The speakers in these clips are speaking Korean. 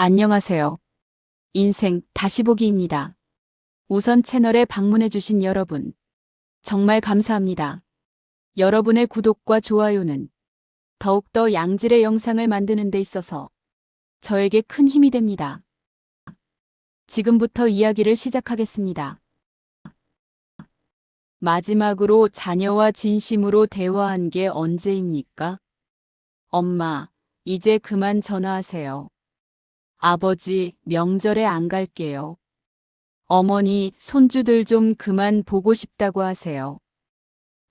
안녕하세요. 인생 다시 보기입니다. 우선 채널에 방문해주신 여러분. 정말 감사합니다. 여러분의 구독과 좋아요는 더욱더 양질의 영상을 만드는 데 있어서 저에게 큰 힘이 됩니다. 지금부터 이야기를 시작하겠습니다. 마지막으로 자녀와 진심으로 대화한 게 언제입니까? 엄마, 이제 그만 전화하세요. 아버지, 명절에 안 갈게요. 어머니, 손주들 좀 그만 보고 싶다고 하세요.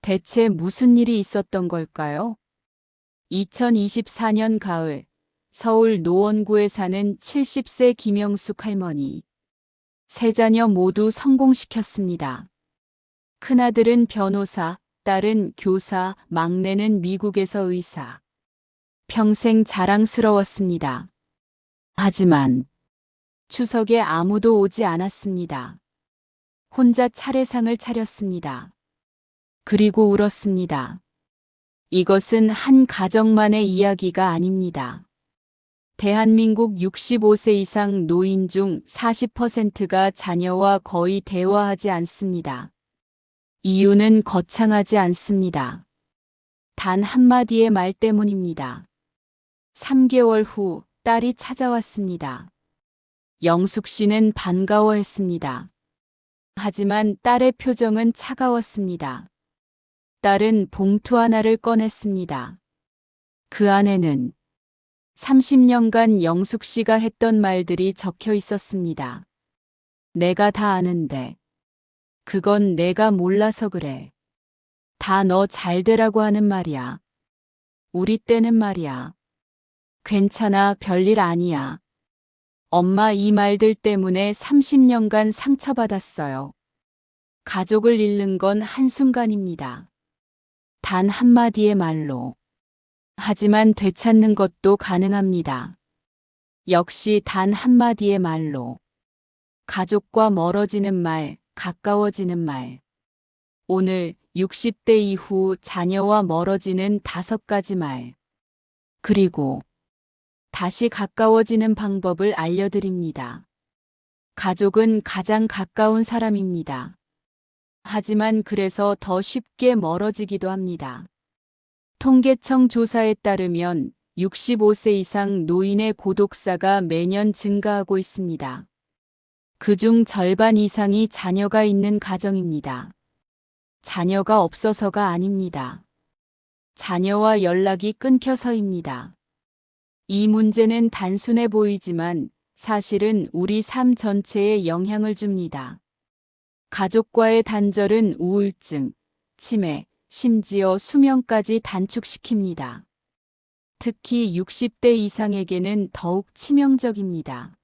대체 무슨 일이 있었던 걸까요? 2024년 가을, 서울 노원구에 사는 70세 김영숙 할머니. 세 자녀 모두 성공시켰습니다. 큰아들은 변호사, 딸은 교사, 막내는 미국에서 의사. 평생 자랑스러웠습니다. 하지만 추석에 아무도 오지 않았습니다. 혼자 차례상을 차렸습니다. 그리고 울었습니다. 이것은 한 가정만의 이야기가 아닙니다. 대한민국 65세 이상 노인 중 40%가 자녀와 거의 대화하지 않습니다. 이유는 거창하지 않습니다. 단 한마디의 말 때문입니다. 3개월 후 딸이 찾아왔습니다. 영숙 씨는 반가워했습니다. 하지만 딸의 표정은 차가웠습니다. 딸은 봉투 하나를 꺼냈습니다. 그 안에는 30년간 영숙 씨가 했던 말들이 적혀 있었습니다. 내가 다 아는데. 그건 내가 몰라서 그래. 다 너 잘 되라고 하는 말이야. 우리 때는 말이야. 괜찮아, 별일 아니야. 엄마 이 말들 때문에 30년간 상처받았어요. 가족을 잃는 건 한순간입니다. 단 한마디의 말로. 하지만 되찾는 것도 가능합니다. 역시 단 한마디의 말로. 가족과 멀어지는 말, 가까워지는 말. 오늘 60대 이후 자녀와 멀어지는 다섯 가지 말. 그리고 다시 가까워지는 방법을 알려드립니다. 가족은 가장 가까운 사람입니다. 하지만 그래서 더 쉽게 멀어지기도 합니다. 통계청 조사에 따르면 65세 이상 노인의 고독사가 매년 증가하고 있습니다. 그중 절반 이상이 자녀가 있는 가정입니다. 자녀가 없어서가 아닙니다. 자녀와 연락이 끊겨서입니다. 이 문제는 단순해 보이지만 사실은 우리 삶 전체에 영향을 줍니다. 가족과의 단절은 우울증, 치매, 심지어 수명까지 단축시킵니다. 특히 60대 이상에게는 더욱 치명적입니다.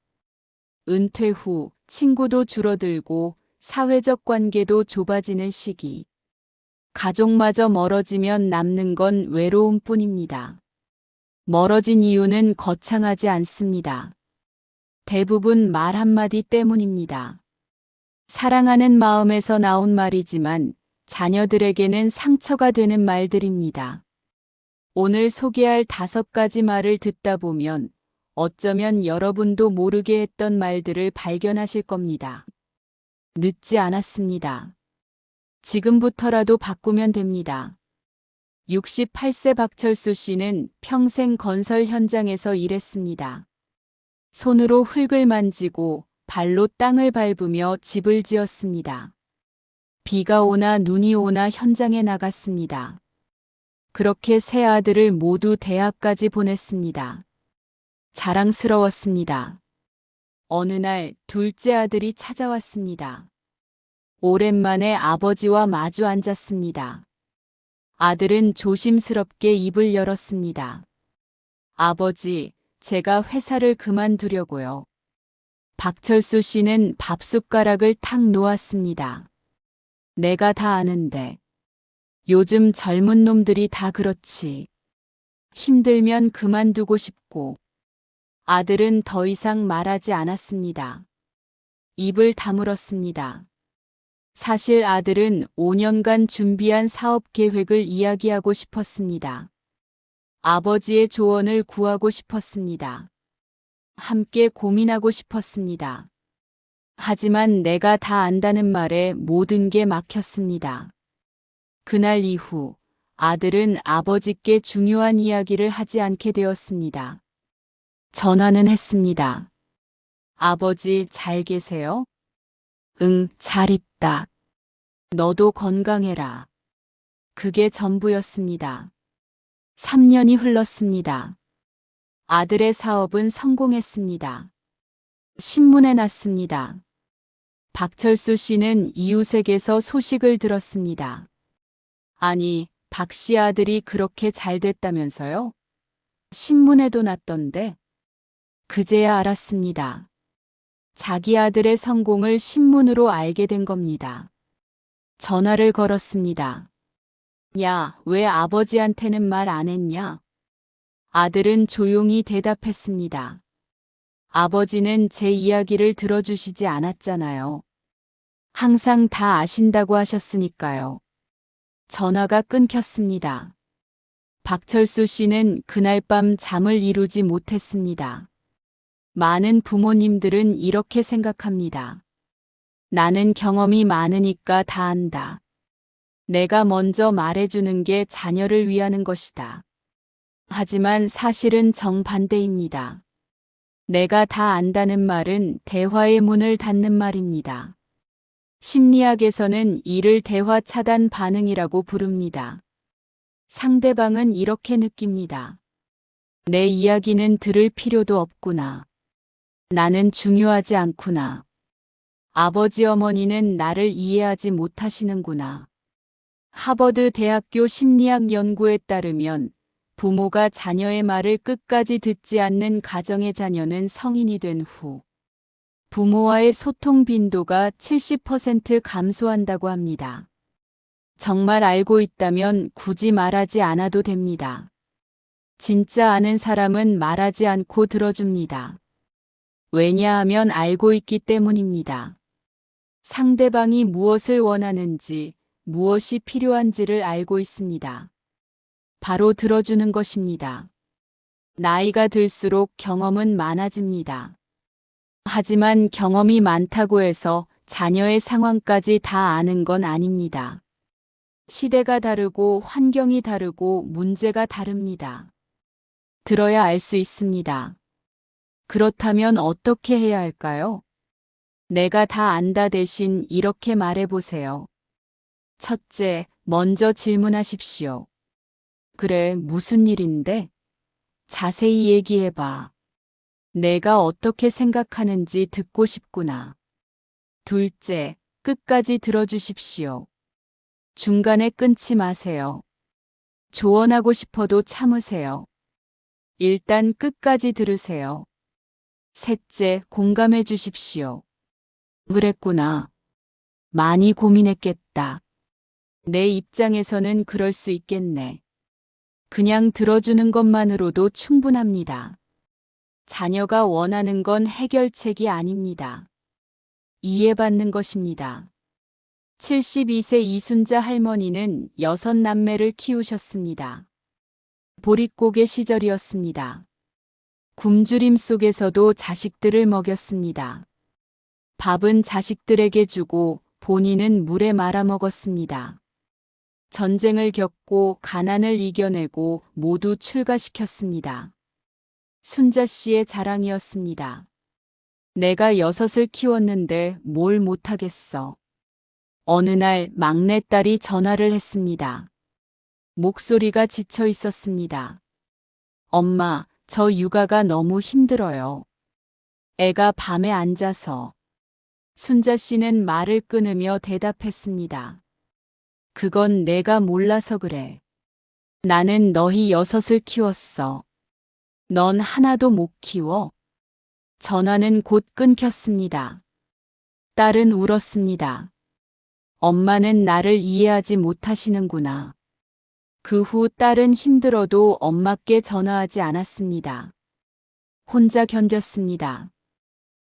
은퇴 후 친구도 줄어들고 사회적 관계도 좁아지는 시기. 가족마저 멀어지면 남는 건 외로움 뿐입니다. 멀어진 이유는 거창하지 않습니다. 대부분 말 한마디 때문입니다. 사랑하는 마음에서 나온 말이지만 자녀들에게는 상처가 되는 말들입니다. 오늘 소개할 다섯 가지 말을 듣다 보면 어쩌면 여러분도 모르게 했던 말들을 발견하실 겁니다. 늦지 않았습니다. 지금부터라도 바꾸면 됩니다. 68세 박철수 씨는 평생 건설 현장에서 일했습니다. 손으로 흙을 만지고 발로 땅을 밟으며 집을 지었습니다. 비가 오나 눈이 오나 현장에 나갔습니다. 그렇게 세 아들을 모두 대학까지 보냈습니다. 자랑스러웠습니다. 어느 날 둘째 아들이 찾아왔습니다. 오랜만에 아버지와 마주 앉았습니다. 아들은 조심스럽게 입을 열었습니다. 아버지, 제가 회사를 그만두려고요. 박철수 씨는 밥숟가락을 탁 놓았습니다. 내가 다 아는데. 요즘 젊은 놈들이 다 그렇지. 힘들면 그만두고 싶고. 아들은 더 이상 말하지 않았습니다. 입을 다물었습니다. 사실 아들은 5년간 준비한 사업 계획을 이야기하고 싶었습니다. 아버지의 조언을 구하고 싶었습니다. 함께 고민하고 싶었습니다. 하지만 내가 다 안다는 말에 모든 게 막혔습니다. 그날 이후 아들은 아버지께 중요한 이야기를 하지 않게 되었습니다. 전화는 했습니다. 아버지 잘 계세요? 응, 잘 있다. 너도 건강해라. 그게 전부였습니다. 3년이 흘렀습니다. 아들의 사업은 성공했습니다. 신문에 났습니다. 박철수 씨는 이웃에게서 소식을 들었습니다. 아니, 박 씨 아들이 그렇게 잘 됐다면서요? 신문에도 났던데. 그제야 알았습니다. 자기 아들의 성공을 신문으로 알게 된 겁니다. 전화를 걸었습니다. 야, 왜 아버지한테는 말 안 했냐? 아들은 조용히 대답했습니다. 아버지는 제 이야기를 들어주시지 않았잖아요. 항상 다 아신다고 하셨으니까요. 전화가 끊겼습니다. 박철수 씨는 그날 밤 잠을 이루지 못했습니다. 많은 부모님들은 이렇게 생각합니다. 나는 경험이 많으니까 다 안다. 내가 먼저 말해주는 게 자녀를 위하는 것이다. 하지만 사실은 정반대입니다. 내가 다 안다는 말은 대화의 문을 닫는 말입니다. 심리학에서는 이를 대화 차단 반응이라고 부릅니다. 상대방은 이렇게 느낍니다. 내 이야기는 들을 필요도 없구나. 나는 중요하지 않구나. 아버지 어머니는 나를 이해하지 못하시는구나. 하버드 대학교 심리학 연구에 따르면 부모가 자녀의 말을 끝까지 듣지 않는 가정의 자녀는 성인이 된 후 부모와의 소통 빈도가 70% 감소한다고 합니다. 정말 알고 있다면 굳이 말하지 않아도 됩니다. 진짜 아는 사람은 말하지 않고 들어줍니다. 왜냐하면 알고 있기 때문입니다. 상대방이 무엇을 원하는지, 무엇이 필요한지를 알고 있습니다. 바로 들어주는 것입니다. 나이가 들수록 경험은 많아집니다. 하지만 경험이 많다고 해서 자녀의 상황까지 다 아는 건 아닙니다. 시대가 다르고 환경이 다르고 문제가 다릅니다. 들어야 알 수 있습니다. 그렇다면 어떻게 해야 할까요? 내가 다 안다 대신 이렇게 말해보세요. 첫째, 먼저 질문하십시오. 그래, 무슨 일인데? 자세히 얘기해봐. 내가 어떻게 생각하는지 듣고 싶구나. 둘째, 끝까지 들어주십시오. 중간에 끊지 마세요. 조언하고 싶어도 참으세요. 일단 끝까지 들으세요. 셋째, 공감해 주십시오. 그랬구나. 많이 고민했겠다. 내 입장에서는 그럴 수 있겠네. 그냥 들어주는 것만으로도 충분합니다. 자녀가 원하는 건 해결책이 아닙니다. 이해받는 것입니다. 72세 이순자 할머니는 여섯 남매를 키우셨습니다. 보릿고개 시절이었습니다. 굶주림 속에서도 자식들을 먹였습니다. 밥은 자식들에게 주고 본인은 물에 말아 먹었습니다. 전쟁을 겪고 가난을 이겨내고 모두 출가시켰습니다. 순자 씨의 자랑이었습니다. 내가 여섯을 키웠는데 뭘 못하겠어. 어느 날 막내딸이 전화를 했습니다. 목소리가 지쳐 있었습니다. 엄마, 저 육아가 너무 힘들어요. 애가 밤에 앉아서. 순자 씨는 말을 끊으며 대답했습니다. 그건 내가 몰라서 그래. 나는 너희 여섯을 키웠어. 넌 하나도 못 키워. 전화는 곧 끊겼습니다. 딸은 울었습니다. 엄마는 나를 이해하지 못하시는구나. 그 후 딸은 힘들어도 엄마께 전화하지 않았습니다. 혼자 견뎠습니다.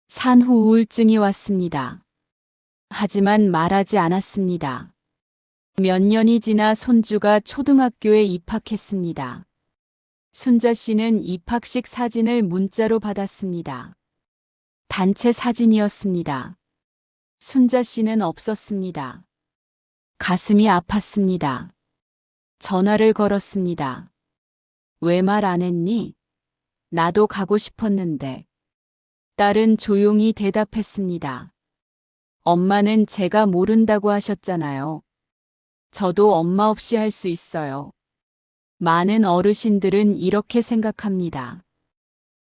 산후 우울증이 왔습니다. 하지만 말하지 않았습니다. 몇 년이 지나 손주가 초등학교에 입학했습니다. 순자 씨는 입학식 사진을 문자로 받았습니다. 단체 사진이었습니다. 순자 씨는 없었습니다. 가슴이 아팠습니다. 전화를 걸었습니다. 왜 말 안 했니? 나도 가고 싶었는데. 딸은 조용히 대답했습니다. 엄마는 제가 모른다고 하셨잖아요. 저도 엄마 없이 할 수 있어요. 많은 어르신들은 이렇게 생각합니다.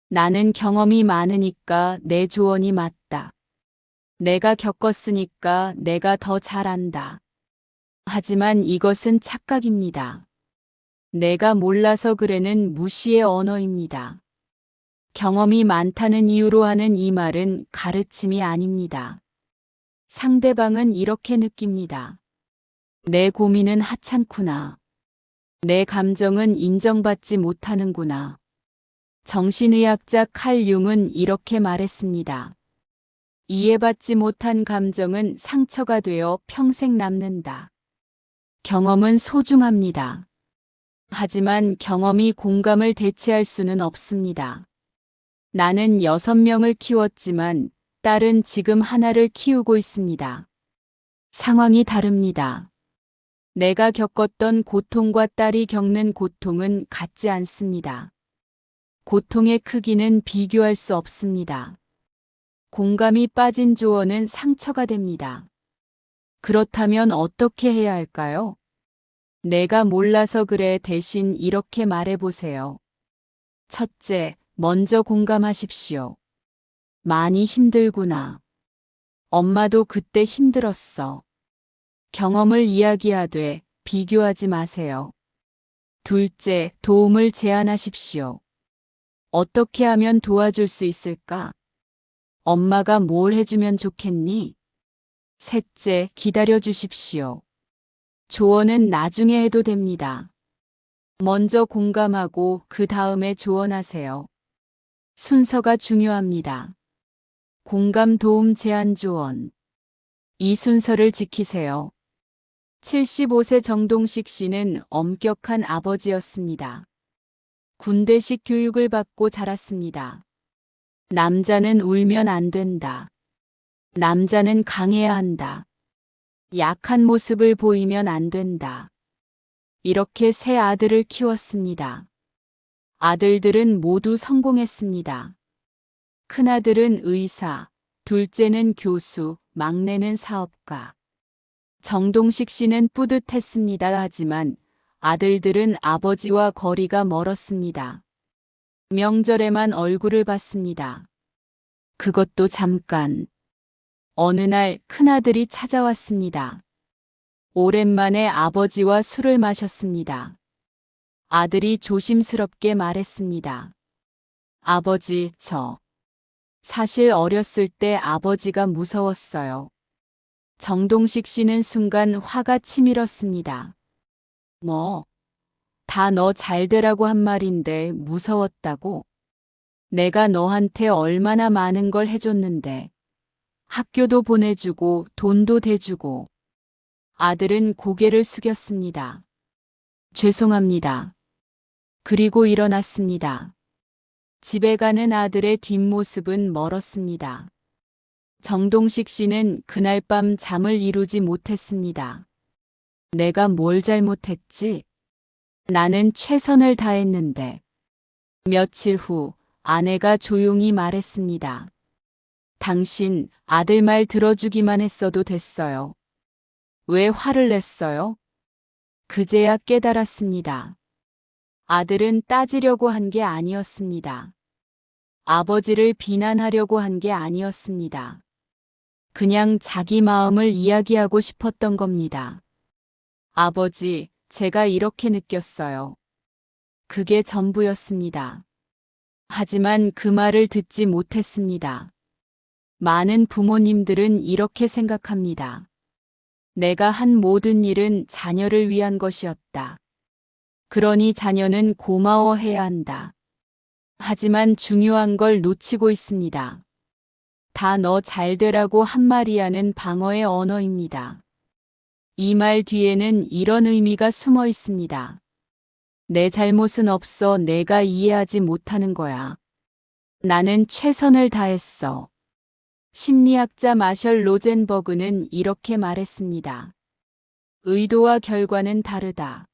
나는 경험이 많으니까 내 조언이 맞다. 내가 겪었으니까 내가 더 잘한다. 하지만 이것은 착각입니다. 내가 몰라서 그래는 무시의 언어입니다. 경험이 많다는 이유로 하는 이 말은 가르침이 아닙니다. 상대방은 이렇게 느낍니다. 내 고민은 하찮구나. 내 감정은 인정받지 못하는구나. 정신의학자 칼 융은 이렇게 말했습니다. 이해받지 못한 감정은 상처가 되어 평생 남는다. 경험은 소중합니다. 하지만 경험이 공감을 대체할 수는 없습니다. 나는 여섯 명을 키웠지만 딸은 지금 하나를 키우고 있습니다. 상황이 다릅니다. 내가 겪었던 고통과 딸이 겪는 고통은 같지 않습니다. 고통의 크기는 비교할 수 없습니다. 공감이 빠진 조언은 상처가 됩니다. 그렇다면 어떻게 해야 할까요? 내가 몰라서 그래 대신 이렇게 말해보세요. 첫째, 먼저 공감하십시오. 많이 힘들구나. 엄마도 그때 힘들었어. 경험을 이야기하되 비교하지 마세요. 둘째, 도움을 제안하십시오. 어떻게 하면 도와줄 수 있을까? 엄마가 뭘 해주면 좋겠니? 셋째, 기다려 주십시오. 조언은 나중에 해도 됩니다. 먼저 공감하고 그 다음에 조언하세요. 순서가 중요합니다. 공감 도움 제안 조언. 이 순서를 지키세요. 75세 정동식 씨는 엄격한 아버지였습니다. 군대식 교육을 받고 자랐습니다. 남자는 울면 안 된다. 남자는 강해야 한다. 약한 모습을 보이면 안 된다. 이렇게 세 아들을 키웠습니다. 아들들은 모두 성공했습니다. 큰아들은 의사, 둘째는 교수, 막내는 사업가. 정동식 씨는 뿌듯했습니다. 하지만 아들들은 아버지와 거리가 멀었습니다. 명절에만 얼굴을 봤습니다. 그것도 잠깐. 어느 날 큰아들이 찾아왔습니다. 오랜만에 아버지와 술을 마셨습니다. 아들이 조심스럽게 말했습니다. 아버지, 저. 사실 어렸을 때 아버지가 무서웠어요. 정동식 씨는 순간 화가 치밀었습니다. 뭐, 다 너 잘 되라고 한 말인데 무서웠다고? 내가 너한테 얼마나 많은 걸 해줬는데. 학교도 보내주고 돈도 대주고. 아들은 고개를 숙였습니다. 죄송합니다. 그리고 일어났습니다. 집에 가는 아들의 뒷모습은 멀었습니다. 정동식 씨는 그날 밤 잠을 이루지 못했습니다. 내가 뭘 잘못했지? 나는 최선을 다했는데. 며칠 후 아내가 조용히 말했습니다. 당신 아들 말 들어주기만 했어도 됐어요. 왜 화를 냈어요? 그제야 깨달았습니다. 아들은 따지려고 한 게 아니었습니다. 아버지를 비난하려고 한 게 아니었습니다. 그냥 자기 마음을 이야기하고 싶었던 겁니다. 아버지, 제가 이렇게 느꼈어요. 그게 전부였습니다. 하지만 그 말을 듣지 못했습니다. 많은 부모님들은 이렇게 생각합니다. 내가 한 모든 일은 자녀를 위한 것이었다. 그러니 자녀는 고마워해야 한다. 하지만 중요한 걸 놓치고 있습니다. 다 너 잘 되라고 한마리 하는 방어의 언어입니다. 이 말 뒤에는 이런 의미가 숨어 있습니다. 내 잘못은 없어 내가 이해하지 못하는 거야. 나는 최선을 다했어. 심리학자 마셜 로젠버그는 이렇게 말했습니다. 의도와 결과는 다르다.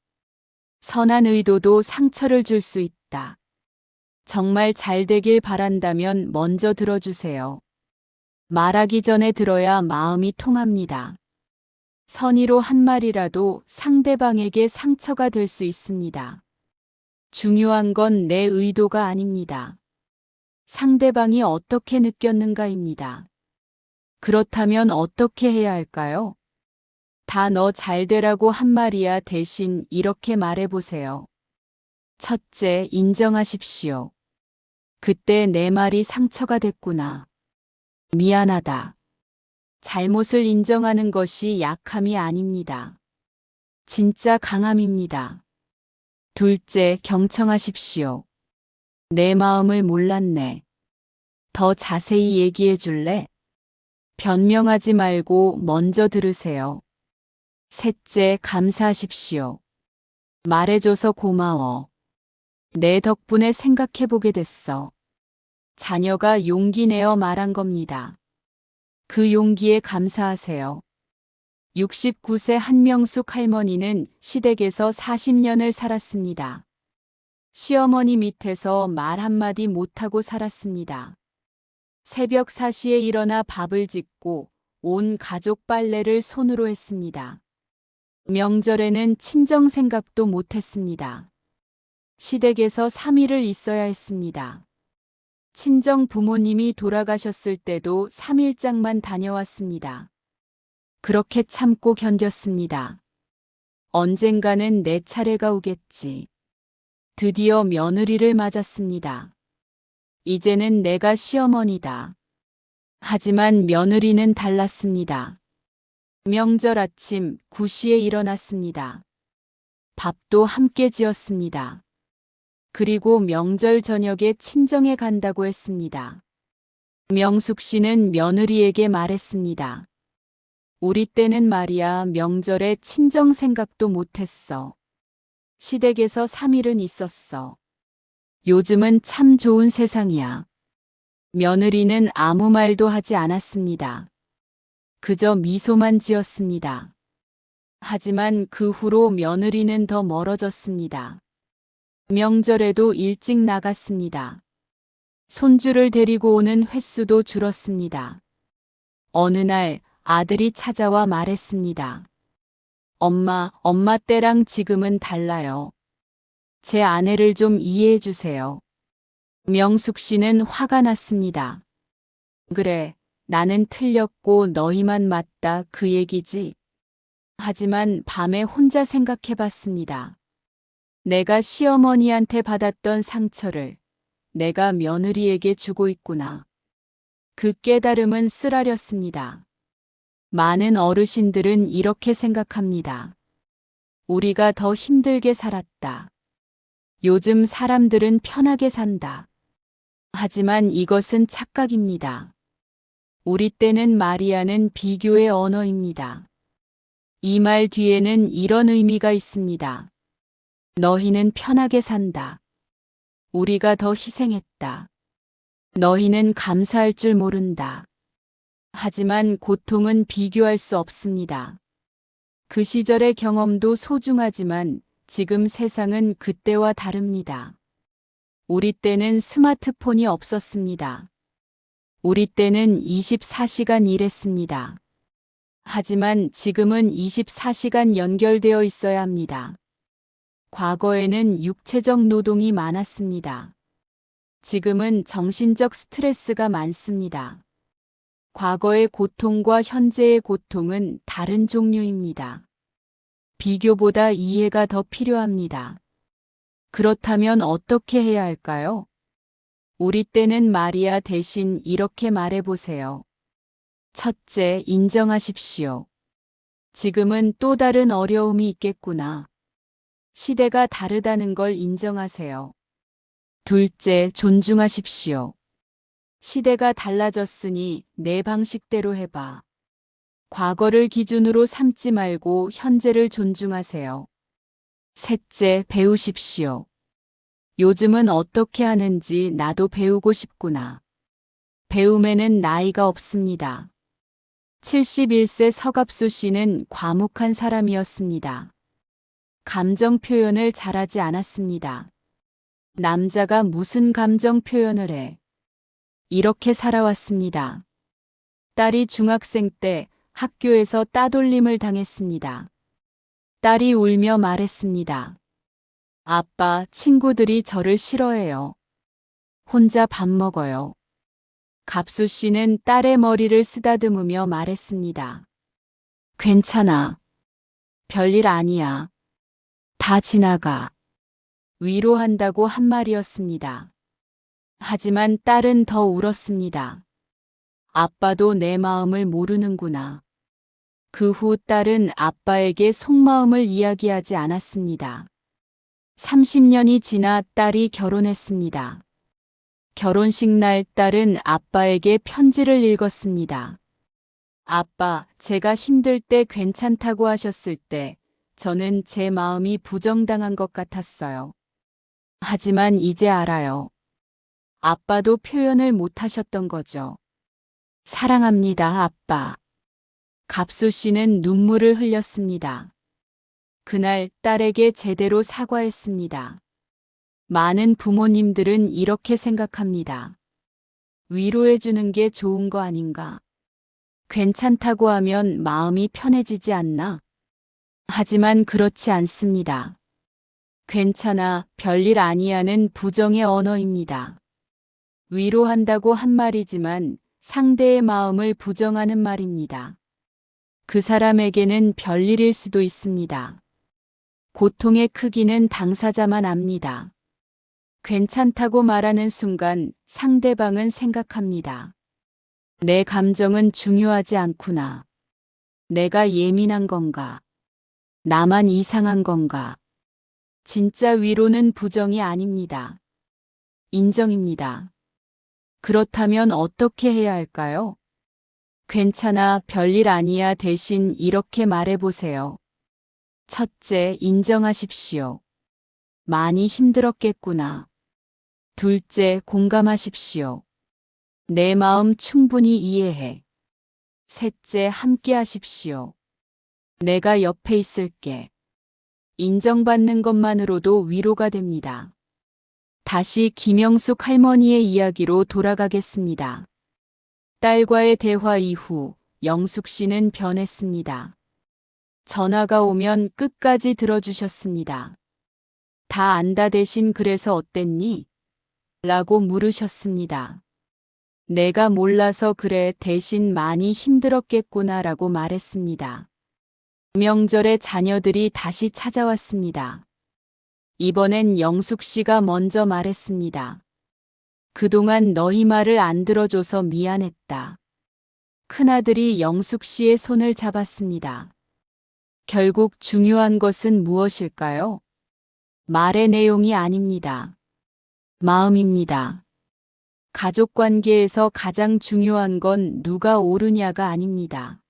선한 의도도 상처를 줄 수 있다. 정말 잘 되길 바란다면 먼저 들어주세요. 말하기 전에 들어야 마음이 통합니다. 선의로 한 말이라도 상대방에게 상처가 될 수 있습니다. 중요한 건 내 의도가 아닙니다. 상대방이 어떻게 느꼈는가입니다. 그렇다면 어떻게 해야 할까요? 다 너 잘 되라고 한 말이야 대신 이렇게 말해보세요. 첫째, 인정하십시오. 그때 내 말이 상처가 됐구나. 미안하다. 잘못을 인정하는 것이 약함이 아닙니다. 진짜 강함입니다. 둘째, 경청하십시오. 내 마음을 몰랐네. 더 자세히 얘기해 줄래? 변명하지 말고 먼저 들으세요. 셋째, 감사하십시오. 말해줘서 고마워. 내 덕분에 생각해보게 됐어. 자녀가 용기 내어 말한 겁니다. 그 용기에 감사하세요. 69세 한명숙 할머니는 시댁에서 40년을 살았습니다. 시어머니 밑에서 말 한마디 못하고 살았습니다. 새벽 4시에 일어나 밥을 짓고 온 가족 빨래를 손으로 했습니다. 명절에는 친정 생각도 못했습니다. 시댁에서 3일을 있어야 했습니다. 친정 부모님이 돌아가셨을 때도 3일장만 다녀왔습니다. 그렇게 참고 견뎠습니다. 언젠가는 내 차례가 오겠지. 드디어 며느리를 맞았습니다. 이제는 내가 시어머니다. 하지만 며느리는 달랐습니다. 명절 아침 9시에 일어났습니다. 밥도 함께 지었습니다. 그리고 명절 저녁에 친정에 간다고 했습니다. 명숙 씨는 며느리에게 말했습니다. 우리 때는 말이야 명절에 친정 생각도 못했어. 시댁에서 3일은 있었어. 요즘은 참 좋은 세상이야. 며느리는 아무 말도 하지 않았습니다. 그저 미소만 지었습니다. 하지만 그 후로 며느리는 더 멀어졌습니다. 명절에도 일찍 나갔습니다. 손주를 데리고 오는 횟수도 줄었습니다. 어느 날 아들이 찾아와 말했습니다. 엄마, 엄마 때랑 지금은 달라요. 제 아내를 좀 이해해 주세요. 명숙 씨는 화가 났습니다. 그래, 나는 틀렸고 너희만 맞다 그 얘기지. 하지만 밤에 혼자 생각해 봤습니다. 내가 시어머니한테 받았던 상처를 내가 며느리에게 주고 있구나. 그 깨달음은 쓰라렸습니다. 많은 어르신들은 이렇게 생각합니다. 우리가 더 힘들게 살았다. 요즘 사람들은 편하게 산다. 하지만 이것은 착각입니다. 우리 때는 마리아는 비교의 언어입니다. 이 말 뒤에는 이런 의미가 있습니다. 너희는 편하게 산다. 우리가 더 희생했다. 너희는 감사할 줄 모른다. 하지만 고통은 비교할 수 없습니다. 그 시절의 경험도 소중하지만 지금 세상은 그때와 다릅니다. 우리 때는 스마트폰이 없었습니다. 우리 때는 24시간 일했습니다. 하지만 지금은 24시간 연결되어 있어야 합니다. 과거에는 육체적 노동이 많았습니다. 지금은 정신적 스트레스가 많습니다. 과거의 고통과 현재의 고통은 다른 종류입니다. 비교보다 이해가 더 필요합니다. 그렇다면 어떻게 해야 할까요? 우리 때는 마리아 대신 이렇게 말해보세요. 첫째, 인정하십시오. 지금은 또 다른 어려움이 있겠구나. 시대가 다르다는 걸 인정하세요. 둘째, 존중하십시오. 시대가 달라졌으니 내 방식대로 해봐. 과거를 기준으로 삼지 말고 현재를 존중하세요. 셋째, 배우십시오. 요즘은 어떻게 하는지 나도 배우고 싶구나. 배움에는 나이가 없습니다. 71세 서갑수 씨는 과묵한 사람이었습니다. 감정 표현을 잘하지 않았습니다. 남자가 무슨 감정 표현을 해. 이렇게 살아왔습니다. 딸이 중학생 때 학교에서 따돌림을 당했습니다. 딸이 울며 말했습니다. 아빠, 친구들이 저를 싫어해요. 혼자 밥 먹어요. 갑수 씨는 딸의 머리를 쓰다듬으며 말했습니다. 괜찮아. 별일 아니야. 다 지나가. 위로한다고 한 말이었습니다. 하지만 딸은 더 울었습니다. 아빠도 내 마음을 모르는구나. 그 후 딸은 아빠에게 속마음을 이야기하지 않았습니다. 30년이 지나 딸이 결혼했습니다. 결혼식 날 딸은 아빠에게 편지를 읽었습니다. 아빠, 제가 힘들 때 괜찮다고 하셨을 때 저는 제 마음이 부정당한 것 같았어요. 하지만 이제 알아요. 아빠도 표현을 못 하셨던 거죠. 사랑합니다, 아빠. 갑수 씨는 눈물을 흘렸습니다. 그날 딸에게 제대로 사과했습니다. 많은 부모님들은 이렇게 생각합니다. 위로해주는 게 좋은 거 아닌가? 괜찮다고 하면 마음이 편해지지 않나? 하지만 그렇지 않습니다. 괜찮아, 별일 아니야는 부정의 언어입니다. 위로한다고 한 말이지만 상대의 마음을 부정하는 말입니다. 그 사람에게는 별일일 수도 있습니다. 고통의 크기는 당사자만 압니다. 괜찮다고 말하는 순간 상대방은 생각합니다. 내 감정은 중요하지 않구나. 내가 예민한 건가? 나만 이상한 건가? 진짜 위로는 부정이 아닙니다. 인정입니다. 그렇다면 어떻게 해야 할까요? 괜찮아, 별일 아니야 대신 이렇게 말해보세요. 첫째, 인정하십시오. 많이 힘들었겠구나. 둘째, 공감하십시오. 내 마음 충분히 이해해. 셋째, 함께 하십시오. 내가 옆에 있을게. 인정받는 것만으로도 위로가 됩니다. 다시 김영숙 할머니의 이야기로 돌아가겠습니다. 딸과의 대화 이후 영숙 씨는 변했습니다. 전화가 오면 끝까지 들어주셨습니다. 다 안다 대신 그래서 어땠니? 라고 물으셨습니다. 내가 몰라서 그래 대신 많이 힘들었겠구나 라고 말했습니다. 명절에 자녀들이 다시 찾아왔습니다. 이번엔 영숙 씨가 먼저 말했습니다. 그동안 너희 말을 안 들어줘서 미안했다. 큰아들이 영숙 씨의 손을 잡았습니다. 결국 중요한 것은 무엇일까요? 말의 내용이 아닙니다. 마음입니다. 가족 관계에서 가장 중요한 건 누가 옳으냐가 아닙니다.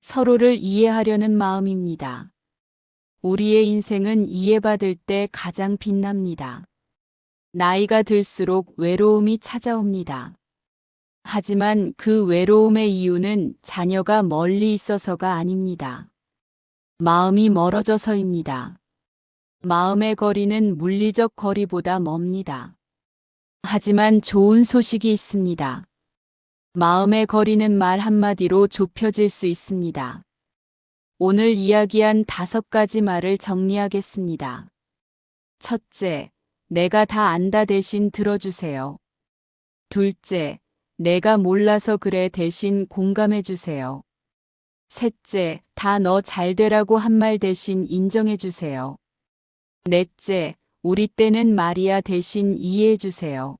서로를 이해하려는 마음입니다. 우리의 인생은 이해받을 때 가장 빛납니다. 나이가 들수록 외로움이 찾아옵니다. 하지만 그 외로움의 이유는 자녀가 멀리 있어서가 아닙니다. 마음이 멀어져서입니다. 마음의 거리는 물리적 거리보다 멉니다. 하지만 좋은 소식이 있습니다. 마음의 거리는 말 한마디로 좁혀질 수 있습니다. 오늘 이야기한 다섯 가지 말을 정리하겠습니다. 첫째, 내가 다 안다 대신 들어주세요. 둘째, 내가 몰라서 그래 대신 공감해 주세요. 셋째, 다 너 잘 되라고 한 말 대신 인정해 주세요. 넷째, 우리 때는 말이야 대신 이해해 주세요.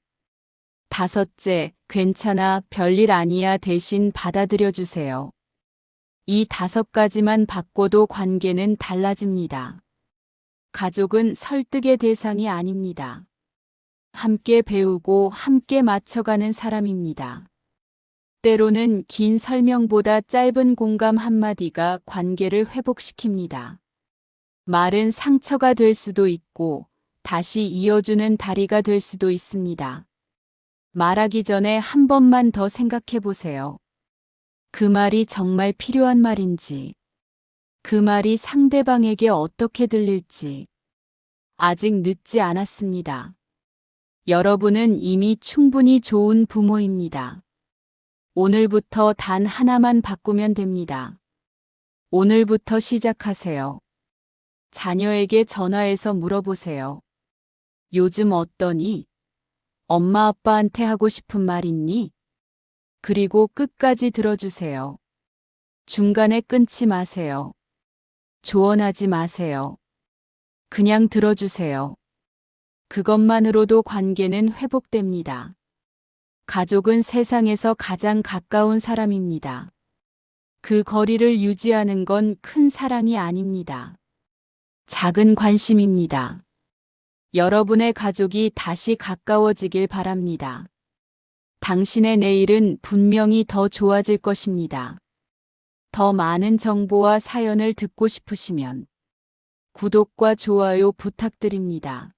다섯째, 괜찮아, 별일 아니야 대신 받아들여 주세요. 이 다섯 가지만 바꿔도 관계는 달라집니다. 가족은 설득의 대상이 아닙니다. 함께 배우고 함께 맞춰가는 사람입니다. 때로는 긴 설명보다 짧은 공감 한마디가 관계를 회복시킵니다. 말은 상처가 될 수도 있고 다시 이어주는 다리가 될 수도 있습니다. 말하기 전에 한 번만 더 생각해 보세요. 그 말이 정말 필요한 말인지, 그 말이 상대방에게 어떻게 들릴지, 아직 늦지 않았습니다. 여러분은 이미 충분히 좋은 부모입니다. 오늘부터 단 하나만 바꾸면 됩니다. 오늘부터 시작하세요. 자녀에게 전화해서 물어보세요. 요즘 어떠니? 엄마 아빠한테 하고 싶은 말 있니? 그리고 끝까지 들어주세요. 중간에 끊지 마세요. 조언하지 마세요. 그냥 들어주세요. 그것만으로도 관계는 회복됩니다. 가족은 세상에서 가장 가까운 사람입니다. 그 거리를 유지하는 건 큰 사랑이 아닙니다. 작은 관심입니다. 여러분의 가족이 다시 가까워지길 바랍니다. 당신의 내일은 분명히 더 좋아질 것입니다. 더 많은 정보와 사연을 듣고 싶으시면 구독과 좋아요 부탁드립니다.